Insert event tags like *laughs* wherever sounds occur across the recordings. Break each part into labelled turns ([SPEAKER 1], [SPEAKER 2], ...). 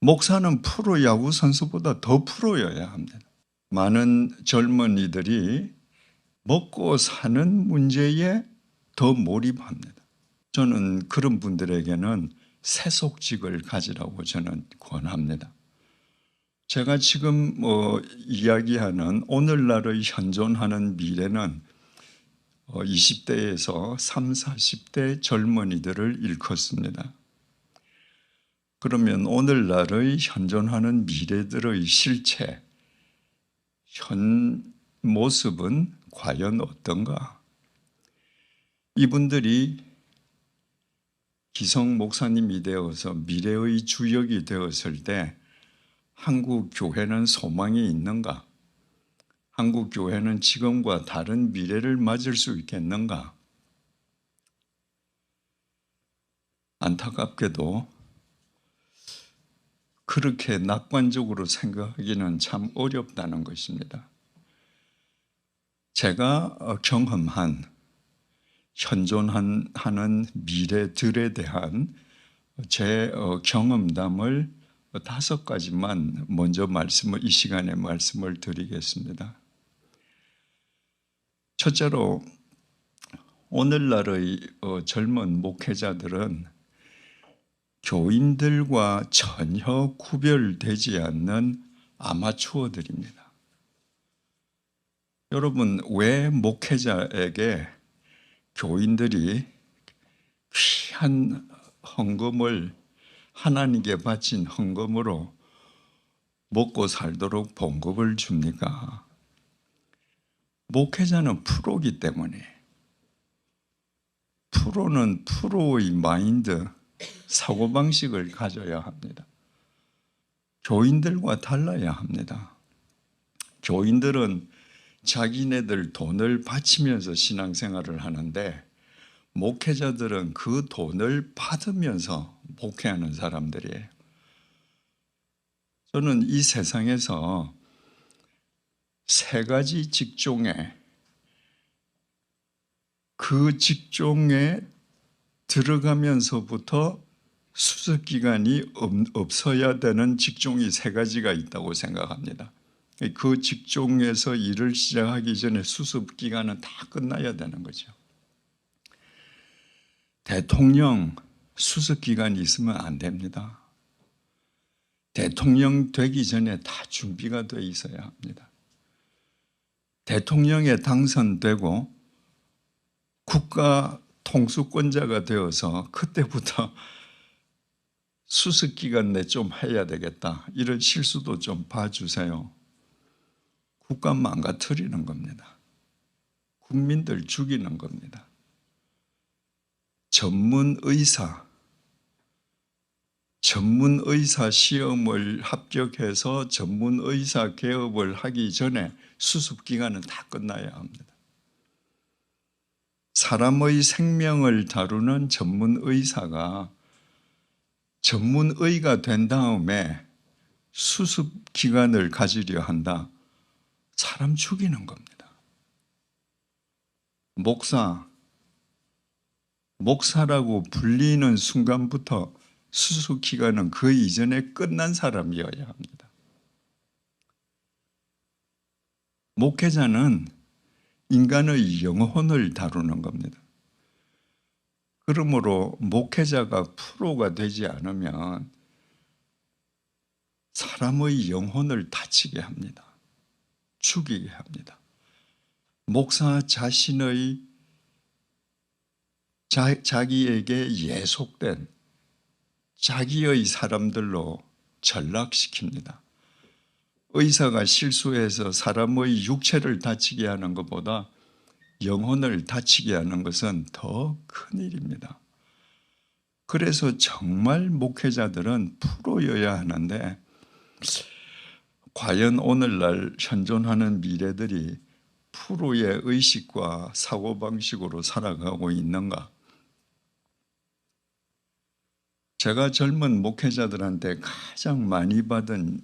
[SPEAKER 1] 목사는 프로 야구 선수보다 더 프로여야 합니다. 많은 젊은이들이 먹고 사는 문제에 더 몰입합니다. 저는 그런 분들에게는 세속직을 가지라고 저는 권합니다. 제가 지금 뭐 이야기하는 오늘날의 현존하는 미래는 20대에서 3, 40대 젊은이들을 일컫습니다. 그러면 오늘날의 현존하는 미래들의 실체, 현 모습은 과연 어떤가? 이분들이 기성 목사님이 되어서 미래의 주역이 되었을 때 한국 교회는 소망이 있는가? 한국 교회는 지금과 다른 미래를 맞을 수 있겠는가? 안타깝게도 그렇게 낙관적으로 생각하기는 참 어렵다는 것입니다. 제가 어, 경험한 현존하는 미래들에 대한 제 어, 경험담을 다섯 가지만 먼저 말씀을 이 시간에 말씀을 드리겠습니다. 첫째로 오늘날의 어, 젊은 목회자들은 교인들과 전혀 구별되지 않는 아마추어들입니다. 여러분, 왜 목회자에게 교인들이 귀한 헌금을 하나님께 바친 헌금으로 먹고 살도록 봉급을 줍니까? 목회자는 프로기 때문에 프로는 프로의 마인드, 사고방식을 가져야 합니다. 교인들과 달라야 합니다. 교인들은 자기네들 돈을 바치면서 신앙생활을 하는데 목회자들은 그 돈을 받으면서 목회하는 사람들이에요. 저는 이 세상에서 세 가지 직종에 그 직종에 들어가면서부터 수습 기간이 없어야 되는 직종이 세 가지가 있다고 생각합니다. 그 직종에서 일을 시작하기 전에 수습 기간은 다 끝나야 되는 거죠. 대통령 수습 기간이 있으면 안 됩니다. 대통령 되기 전에 다 준비가 돼 있어야 합니다. 대통령에 당선되고 국가 통수권자가 되어서 그때부터 수습 기간 내 좀 해야 되겠다. 이런 실수도 좀 봐주세요. 국가 망가뜨리는 겁니다. 국민들 죽이는 겁니다. 전문 의사, 전문 의사 시험을 합격해서 전문 의사 개업을 하기 전에 수습 기간은 다 끝나야 합니다. 사람의 생명을 다루는 전문 의사가 전문 의가 된 다음에 수습 기간을 가지려 한다. 사람 죽이는 겁니다. 목사, 목사라고 불리는 순간부터 수습 기간은 그 이전에 끝난 사람이어야 합니다. 목회자는 인간의 영혼을 다루는 겁니다. 그러므로 목회자가 프로가 되지 않으면 사람의 영혼을 다치게 합니다. 죽이게 합니다. 목사 자신의 자, 자기에게 예속된 자기의 사람들로 전락시킵니다. 의사가 실수해서 사람의 육체를 다치게 하는 것보다 영혼을 다치게 하는 것은 더 큰 일입니다. 그래서 정말 목회자들은 프로여야 하는데 과연 오늘날 현존하는 미래들이 프로의 의식과 사고방식으로 살아가고 있는가? 제가 젊은 목회자들한테 가장 많이 받은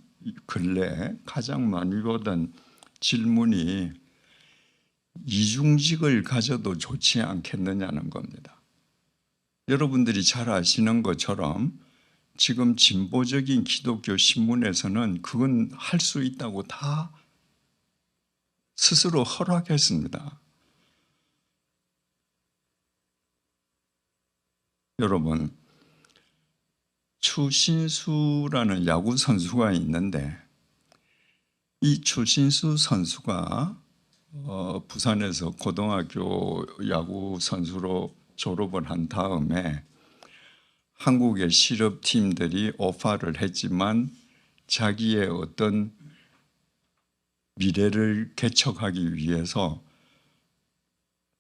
[SPEAKER 1] 근래 가장 많이 받은 질문이 이중직을 가져도 좋지 않겠느냐는 겁니다. 여러분들이 잘 아시는 것처럼 지금 진보적인 기독교 신문에서는 그건 할 수 있다고 다 스스로 허락했습니다. 여러분, 추신수라는 야구 선수가 있는데 이 추신수 선수가 어, 부산에서 고등학교 야구 선수로 졸업을 한 다음에 한국의 실업팀들이 오파를 했지만 자기의 어떤 미래를 개척하기 위해서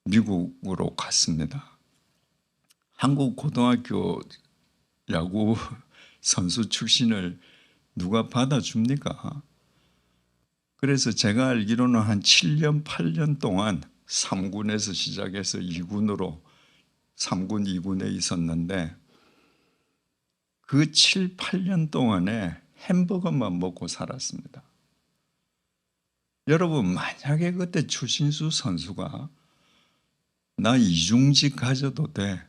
[SPEAKER 1] 미국으로 갔습니다. 한국 고등학교 야구 *laughs* 선수 출신을 누가 받아줍니까? 그래서 제가 알기로는 한 7년, 8년 동안 3군에서 시작해서 2군으로 3군, 2군에 있었는데 그 7, 8년 동안에 햄버거만 먹고 살았습니다. 여러분, 만약에 그때 추신수 선수가 나 이중직 가져도 돼.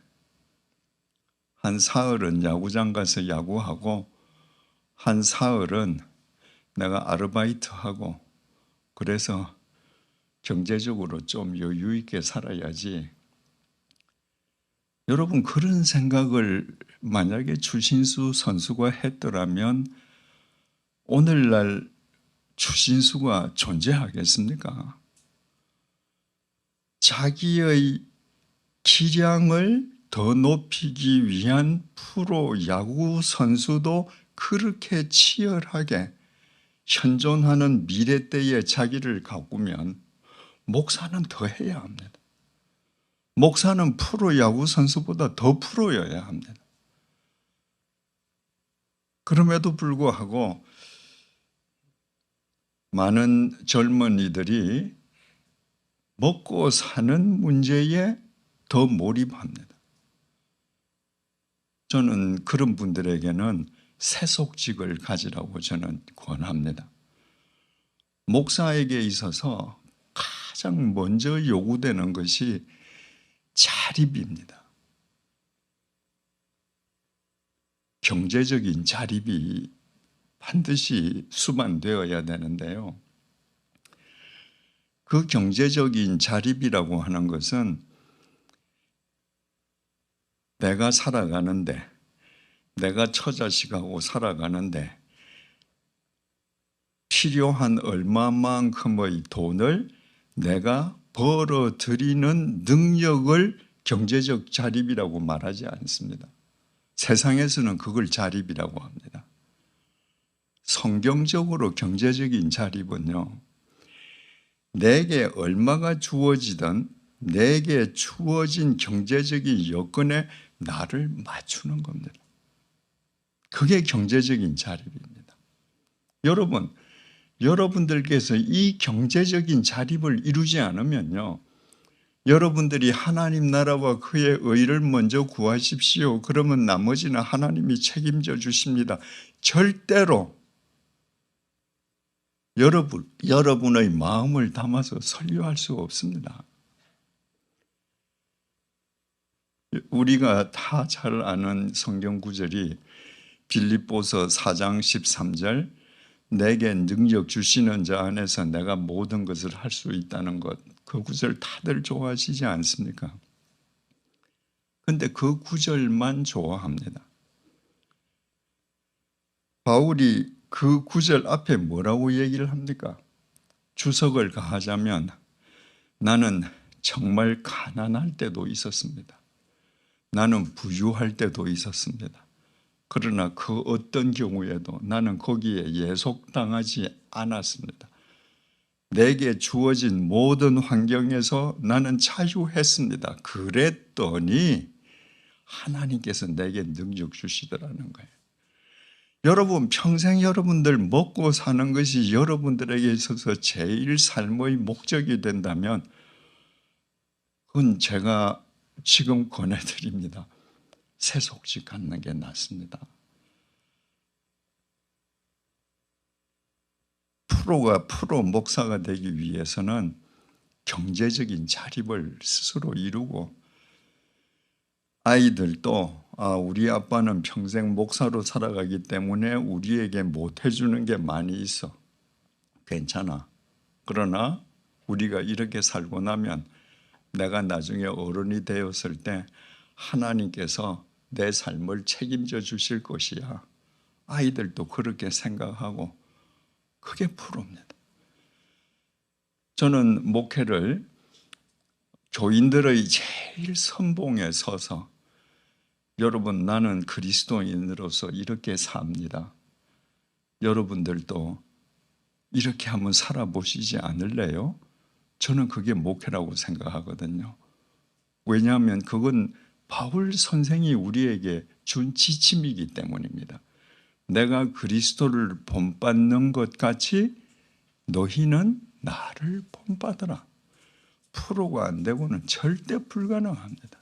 [SPEAKER 1] 한 사흘은 야구장 가서 야구하고 한 사흘은 내가 아르바이트하고 그래서 경제적으로 좀 여유 있게 살아야지. 여러분 그런 생각을 만약에 추신수 선수가 했더라면 오늘날 추신수가 존재하겠습니까? 자기의 기량을 더 높이기 위한 프로 야구 선수도 그렇게 치열하게 현존하는 미래 때에 자기를 가꾸면 목사는 더 해야 합니다. 목사는 프로 야구 선수보다 더 프로여야 합니다. 그럼에도 불구하고 많은 젊은이들이 먹고 사는 문제에 더 몰입합니다. 저는 그런 분들에게는 세속직을 가지라고 저는 권합니다. 목사에게 있어서 가장 먼저 요구되는 것이 자립입니다. 경제적인 자립이 반드시 수반되어야 되는데요. 그 경제적인 자립이라고 하는 것은 내가 살아가는데, 내가 처자식하고 살아가는데, 필요한 얼마만큼의 돈을 내가 벌어들이는 능력을 경제적 자립이라고 말하지 않습니다. 세상에서는 그걸 자립이라고 합니다. 성경적으로 경제적인 자립은요, 내게 얼마가 주어지든 내게 주어진 경제적인 여건에 나를 맞추는 겁니다. 그게 경제적인 자립입니다. 여러분, 여러분들께서 이 경제적인 자립을 이루지 않으면요. 여러분들이 하나님 나라와 그의 의를 먼저 구하십시오. 그러면 나머지는 하나님이 책임져 주십니다. 절대로 여러분, 여러분의 마음을 담아서 설교할 수 없습니다. 우리가 다 잘 아는 성경 구절이 빌립보서 4장 13절 내게 능력 주시는 자 안에서 내가 모든 것을 할 수 있다는 것. 그 구절 다들 좋아하시지 않습니까? 근데 그 구절만 좋아합니다. 바울이 그 구절 앞에 뭐라고 얘기를 합니까? 주석을 가하자면 나는 정말 가난할 때도 있었습니다. 나는 부유할 때도 있었습니다. 그러나 그 어떤 경우에도 나는 거기에 예속당하지 않았습니다. 내게 주어진 모든 환경에서 나는 자유했습니다. 그랬더니 하나님께서 내게 능력 주시더라는 거예요. 여러분, 평생 여러분들 먹고 사는 것이 여러분들에게 있어서 제일 삶의 목적이 된다면 그건 제가 지금 권해드립니다. 세속직 갖는 게 낫습니다. 프로가 프로 목사가 되기 위해서는 경제적인 자립을 스스로 이루고 아이들도 아, 우리 아빠는 평생 목사로 살아가기 때문에 우리에게 못 해주는 게 많이 있어. 괜찮아. 그러나 우리가 이렇게 살고 나면 내가 나중에 어른이 되었을 때 하나님께서 내 삶을 책임져 주실 것이야. 아이들도 그렇게 생각하고 그게 프로입니다. 저는 목회를 교인들의 제일 선봉에 서서 여러분 나는 그리스도인으로서 이렇게 삽니다. 여러분들도 이렇게 한번 살아보시지 않을래요? 저는 그게 목회라고 생각하거든요. 왜냐하면 그건 바울 선생이 우리에게 준 지침이기 때문입니다. 내가 그리스도를 본받는 것 같이 너희는 나를 본받으라. 프로가 안 되고는 절대 불가능합니다.